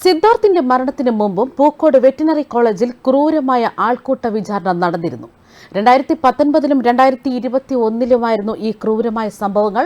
സിദ്ധാർത്ഥിന്റെ മരണത്തിന് മുമ്പും പൂക്കോട് വെറ്റിനറി കോളേജിൽ ക്രൂരമായ ആൾക്കൂട്ട വിചാരണ നടന്നിരുന്നു. രണ്ടായിരത്തി പത്തൊൻപതിലും രണ്ടായിരത്തി ഇരുപത്തി ഒന്നിലുമായിരുന്നു ഈ ക്രൂരമായ സംഭവങ്ങൾ.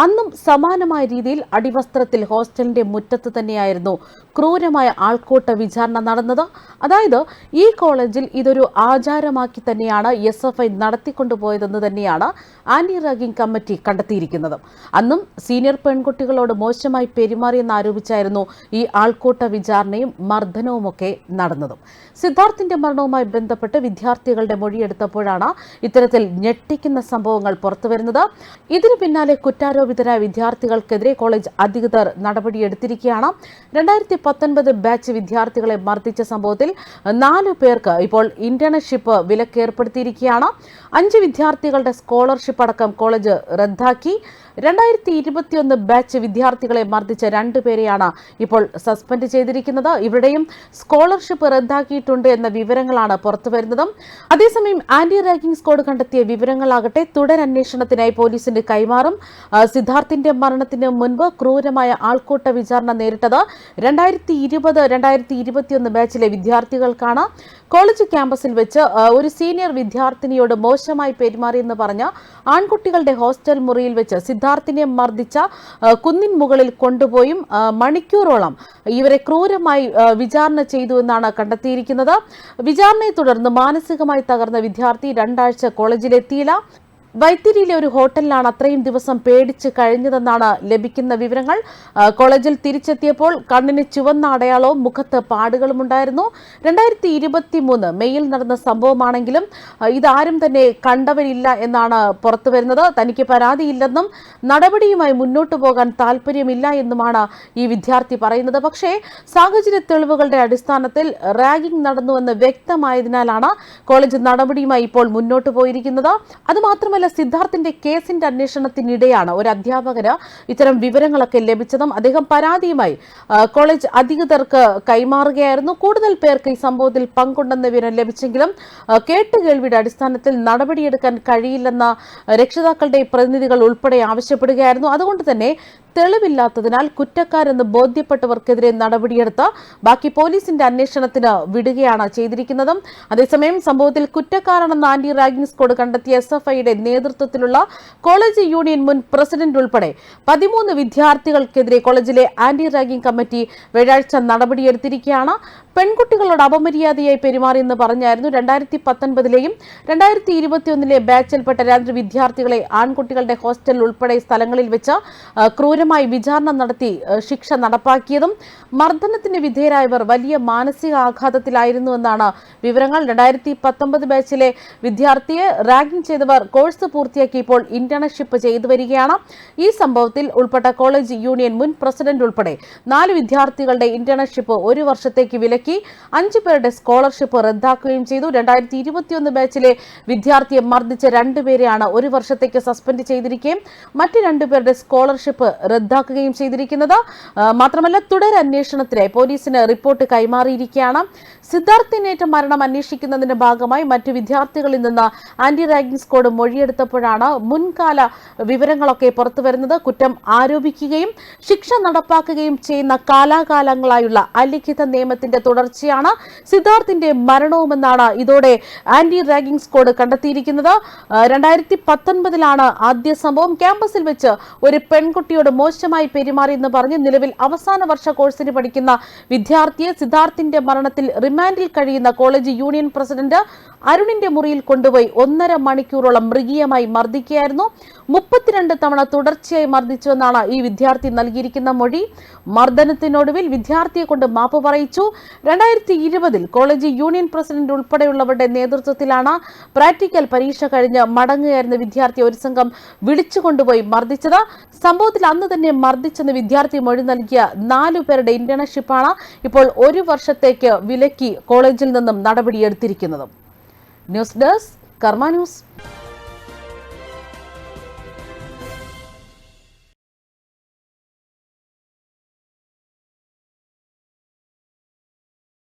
അന്നും സമാനമായ രീതിയിൽ അടിവസ്ത്രത്തിൽ ഹോസ്റ്റലിന്റെ മുറ്റത്ത് തന്നെയായിരുന്നു ക്രൂരമായ ആൾക്കൂട്ട വിചാരണ നടന്നത്. അതായത് ഈ കോളേജിൽ ഇതൊരു ആചാരമാക്കി തന്നെയാണ് എസ് എഫ് ഐ നടത്തിക്കൊണ്ടുപോയതെന്ന് തന്നെയാണ് ആന്റി റാഗിംഗ് കമ്മിറ്റി കണ്ടെത്തിയിരിക്കുന്നത്. അന്നും സീനിയർ പെൺകുട്ടികളോട് മോശമായി പെരുമാറിയെന്ന് ആരോപിച്ചായിരുന്നു ഈ ആൾക്കൂട്ട വിചാരണയും മർദ്ദനവുമൊക്കെ നടന്നതും. സിദ്ധാർത്ഥിന്റെ മരണവുമായി ബന്ധപ്പെട്ട് വിദ്യാർത്ഥികളുടെ മൊഴിയെടുത്തപ്പോഴാണ് ഇത്തരത്തിൽ ഞെട്ടിക്കുന്ന സംഭവങ്ങൾ പുറത്തുവരുന്നത്. ഇതിനു പിന്നാലെ കുറ്റാരോപിതരായ വിദ്യാർത്ഥികൾക്കെതിരെ കോളേജ് അധികൃതർ നടപടിയെടുത്തിരിക്കുകയാണ്. രണ്ടായിരത്തി പത്തൊൻപത് ബാച്ച് വിദ്യാർത്ഥികളെ മർദ്ദിച്ച സംഭവത്തിൽ നാല് പേർക്ക് ഇപ്പോൾ ഇന്റേൺഷിപ്പ് വിലക്കേർപ്പെടുത്തിയിരിക്കുകയാണ് അഞ്ച് വിദ്യാർത്ഥികളുടെ സ്കോളർഷിപ്പ് അടക്കം കോളേജ് റദ്ദാക്കി. രണ്ടായിരത്തി ഇരുപത്തിയൊന്ന് ബാച്ച് വിദ്യാർത്ഥികളെ മർദ്ദിച്ച രണ്ടുപേരെയാണ് ഇപ്പോൾ സസ്പെൻഡ് ചെയ്തിരിക്കുന്നത്. ഇവരുടെയും സ്കോളർഷിപ്പ് റദ്ദാക്കിയിട്ടുണ്ട് എന്ന വിവരങ്ങളാണ് പുറത്തുവരുന്നത്. അതേസമയം ആന്റി റാഗിംഗ് സ്ക്വാഡ് കണ്ടെത്തിയ വിവരങ്ങളാകട്ടെ തുടരന്വേഷണത്തിനായി പോലീസിന് കൈമാറും. സിദ്ധാർത്ഥിന്റെ മരണത്തിന് മുൻപ് ക്രൂരമായ ആൾക്കൂട്ട വിചാരണ നേരിട്ടത് രണ്ടായിരത്തി ഇരുപത് രണ്ടായിരത്തി ഇരുപത്തിയൊന്ന് ബാച്ചിലെ വിദ്യാർത്ഥികൾക്കാണ്. കോളേജ് ക്യാമ്പസിൽ വെച്ച് ഒരു സീനിയർ വിദ്യാർത്ഥിനിയോട് മോശമായി പെരുമാറിയെന്ന് പറഞ്ഞ ആൺകുട്ടികളുടെ ഹോസ്റ്റൽ മുറിയിൽ വെച്ച് സിദ്ധാർത്ഥിനെ മർദ്ദിച്ച കുന്നിൻ മുകളിൽ കൊണ്ടുപോയും മണിക്കൂറോളം ഇവരെ ക്രൂരമായി വിചാരണ ചെയ്തു എന്നാണ് കണ്ടെത്തിയിരിക്കുന്നത്. വിചാരണയെ തുടർന്ന് മാനസികമായി തകർന്ന വിദ്യാർത്ഥി രണ്ടാഴ്ച കോളേജിലെത്തിയില്ല. വൈത്തിരിയിലെ ഒരു ഹോട്ടലിലാണ് അത്രയും ദിവസം പേടിച്ച് കഴിഞ്ഞതെന്നാണ് ലഭിക്കുന്ന വിവരങ്ങൾ. കോളേജിൽ തിരിച്ചെത്തിയപ്പോൾ കണ്ണിന് ചുവന്ന അടയാളവും മുഖത്ത് പാടുകളും ഉണ്ടായിരുന്നു. രണ്ടായിരത്തി ഇരുപത്തി മൂന്ന് മെയ്യിൽ നടന്ന സംഭവമാണെങ്കിലും ഇതാരും തന്നെ കണ്ടവരില്ല എന്നാണ് പുറത്തു വരുന്നത്. തനിക്ക് പരാതിയില്ലെന്നും നടപടിയുമായി മുന്നോട്ടു പോകാൻ താല്പര്യമില്ല എന്നുമാണ് ഈ വിദ്യാർത്ഥി പറയുന്നത്. പക്ഷേ സാഹചര്യ തെളിവുകളുടെ അടിസ്ഥാനത്തിൽ റാഗിംഗ് നടന്നുവെന്ന് വ്യക്തമായതിനാലാണ് കോളേജ് നടപടിയുമായി ഇപ്പോൾ മുന്നോട്ടു പോയിരിക്കുന്നത്. അതുമാത്രമല്ല സിദ്ധാർത്ഥിന്റെ കേസിന്റെ അന്വേഷണത്തിനിടെയാണ് ഒരു അധ്യാപകന് ഇത്തരം വിവരങ്ങളൊക്കെ ലഭിച്ചതും അദ്ദേഹം പരാതിയുമായി കോളേജ് അധികൃതർക്ക് കൈമാറുകയായിരുന്നു. കൂടുതൽ പേർക്ക് ഈ സംഭവത്തിൽ പങ്കുണ്ടെന്ന വിവരം ലഭിച്ചെങ്കിലും കേട്ടുകേൾവിയുടെ അടിസ്ഥാനത്തിൽ നടപടിയെടുക്കാൻ കഴിയില്ലെന്ന രക്ഷിതാക്കളുടെ പ്രതിനിധികൾ ഉൾപ്പെടെ ആവശ്യപ്പെടുകയായിരുന്നു. അതുകൊണ്ട് തന്നെ തെളിവില്ലാത്തതിനാൽ കുറ്റക്കാരെന്ന് ബോധ്യപ്പെട്ടവർക്കെതിരെ നടപടിയെടുത്ത് ബാക്കി പോലീസിന്റെ അന്വേഷണത്തിന് വിടുകയാണ് ചെയ്തിരിക്കുന്നതും. അതേസമയം സംഭവത്തിൽ കുറ്റക്കാരാണെന്ന് ആന്റി റാഗിംഗ് സ്ക്വാഡ് കണ്ടെത്തിയ എസ് എഫ് ഐയുടെ നേതൃത്വത്തിലുള്ള കോളേജ് യൂണിയൻ മുൻ പ്രസിഡന്റ് ഉൾപ്പെടെ പതിമൂന്ന് വിദ്യാർത്ഥികൾക്കെതിരെ കോളേജിലെ ആന്റി റാഗിംഗ് കമ്മിറ്റി വ്യാഴാഴ്ച നടപടിയെടുത്തിരിക്കുകയാണ്. പെൺകുട്ടികളോട് അപമര്യാദയായി പെരുമാറിയെന്ന് പറഞ്ഞായിരുന്നു രണ്ടായിരത്തി പത്തൊൻപതിലെയും രണ്ടായിരത്തി ഇരുപത്തിയൊന്നിലെ ബാച്ചിൽപ്പെട്ട രണ്ട് വിദ്യാർത്ഥികളെ ആൺകുട്ടികളുടെ ഹോസ്റ്റൽ ഉൾപ്പെടെ സ്ഥലങ്ങളിൽ വെച്ച് ക്രൂരമായി വിചാരണ നടത്തി ശിക്ഷ നടപ്പാക്കിയതും മർദ്ദനത്തിന് വിധേയരായവർ വലിയ മാനസിക ആഘാതത്തിലായിരുന്നുവെന്നാണ് വിവരങ്ങൾ. രണ്ടായിരത്തി പത്തൊമ്പത് ബാച്ചിലെ വിദ്യാർത്ഥിയെ റാഗിംഗ് ചെയ്തവർ കോഴ്സ് പൂർത്തിയാക്കി ഇപ്പോൾ ഇന്റേൺഷിപ്പ് ചെയ്തു വരികയാണ്. ഈ സംഭവത്തിൽ ഉൾപ്പെട്ട കോളേജ് യൂണിയൻ മുൻ പ്രസിഡന്റ് ഉൾപ്പെടെ നാല് വിദ്യാർത്ഥികളുടെ ഇന്റേൺഷിപ്പ് ഒരു വർഷത്തേക്ക് വിലക്കി അഞ്ചു പേരുടെ സ്കോളർഷിപ്പ് റദ്ദാക്കുകയും ചെയ്തു. രണ്ടായിരത്തി ഇരുപത്തിയൊന്ന് ബാച്ചിലെ വിദ്യാർത്ഥിയെ മർദ്ദിച്ച രണ്ടുപേരെയാണ് ഒരു വർഷത്തേക്ക് സസ്പെൻഡ് ചെയ്തിരിക്കുകയും മറ്റ് രണ്ടുപേരുടെ സ്കോളർഷിപ്പ് റദ്ദാക്കുകയും ചെയ്തിരിക്കുന്നത്. മാത്രമല്ല തുടരന്വേഷണത്തിനായി പോലീസിന് റിപ്പോർട്ട് കൈമാറിയിരിക്കുകയാണ് സിദ്ധാർത്ഥിനേറ്റ മരണം അന്വേഷിക്കുന്നതിന്റെ ഭാഗമായി മറ്റു വിദ്യാർത്ഥികളിൽ നിന്ന് ആന്റി റാഗിംഗ് സ്ക്വാഡ് മൊഴിയെടുത്തപ്പോഴാണ് മുൻകാല വിവരങ്ങളൊക്കെ പുറത്തുവരുന്നത് കുറ്റം ആരോപിക്കുകയും ശിക്ഷ നടപ്പാക്കുകയും ചെയ്യുന്ന കാലാകാലങ്ങളായുള്ള അലിഖിത നിയമത്തിന്റെ തുടർച്ചയാണ് സിദ്ധാർത്ഥിന്റെ മരണവുമെന്നാണ് ഇതോടെ ആന്റി റാഗിംഗ് സ്ക്വാഡ് കണ്ടെത്തിയിരിക്കുന്നത്. രണ്ടായിരത്തി പത്തൊൻപതിലാണ് ആദ്യ സംഭവം. ക്യാമ്പസിൽ വെച്ച് ഒരു പെൺകുട്ടിയോട് മോശമായി പെരുമാറിയെന്ന് പറഞ്ഞ് നിലവിൽ അവസാന വർഷ കോഴ്സിന് പഠിക്കുന്ന വിദ്യാർത്ഥിയെ സിദ്ധാർത്ഥിന്റെ മരണത്തിൽ റിമാൻഡിൽ കഴിയുന്ന കോളേജ് യൂണിയൻ പ്രസിഡന്റ് അരുണിന്റെ മുറിയിൽ കൊണ്ടുപോയി ഒന്നര മണിക്കൂറോളം മൃഗീയമായി മർദ്ദിക്കുകയായിരുന്നു. മുപ്പത്തിരണ്ട് തവണ തുടർച്ചയായി മർദ്ദിച്ചുവെന്നാണ് ഈ വിദ്യാർത്ഥി നൽകിയിരിക്കുന്ന മൊഴി. മർദ്ദനത്തിനൊടുവിൽ വിദ്യാർത്ഥിയെ കൊണ്ട് മാപ്പ് പറയിച്ചു. രണ്ടായിരത്തി ഇരുപതിൽ കോളേജ് യൂണിയൻ പ്രസിഡന്റ് ഉൾപ്പെടെയുള്ളവരുടെ നേതൃത്വത്തിലാണ് പ്രാക്ടിക്കൽ പരീക്ഷ കഴിഞ്ഞ് മടങ്ങുകയായിരുന്ന വിദ്യാർത്ഥി ഒരു സംഘം വിളിച്ചുകൊണ്ടുപോയി മർദ്ദിച്ചത്. സംഭവത്തിൽ അന്ന് തന്നെ മർദ്ദിച്ചെന്ന് വിദ്യാർത്ഥി മൊഴി നൽകിയ നാലു പേരുടെ ഇന്റേൺഷിപ്പാണ് ഇപ്പോൾ ഒരു വർഷത്തേക്ക് വിലക്കി കോളേജിൽ നിന്നും നടപടിയെടുത്തിരിക്കുന്നത്. News desk Karma news.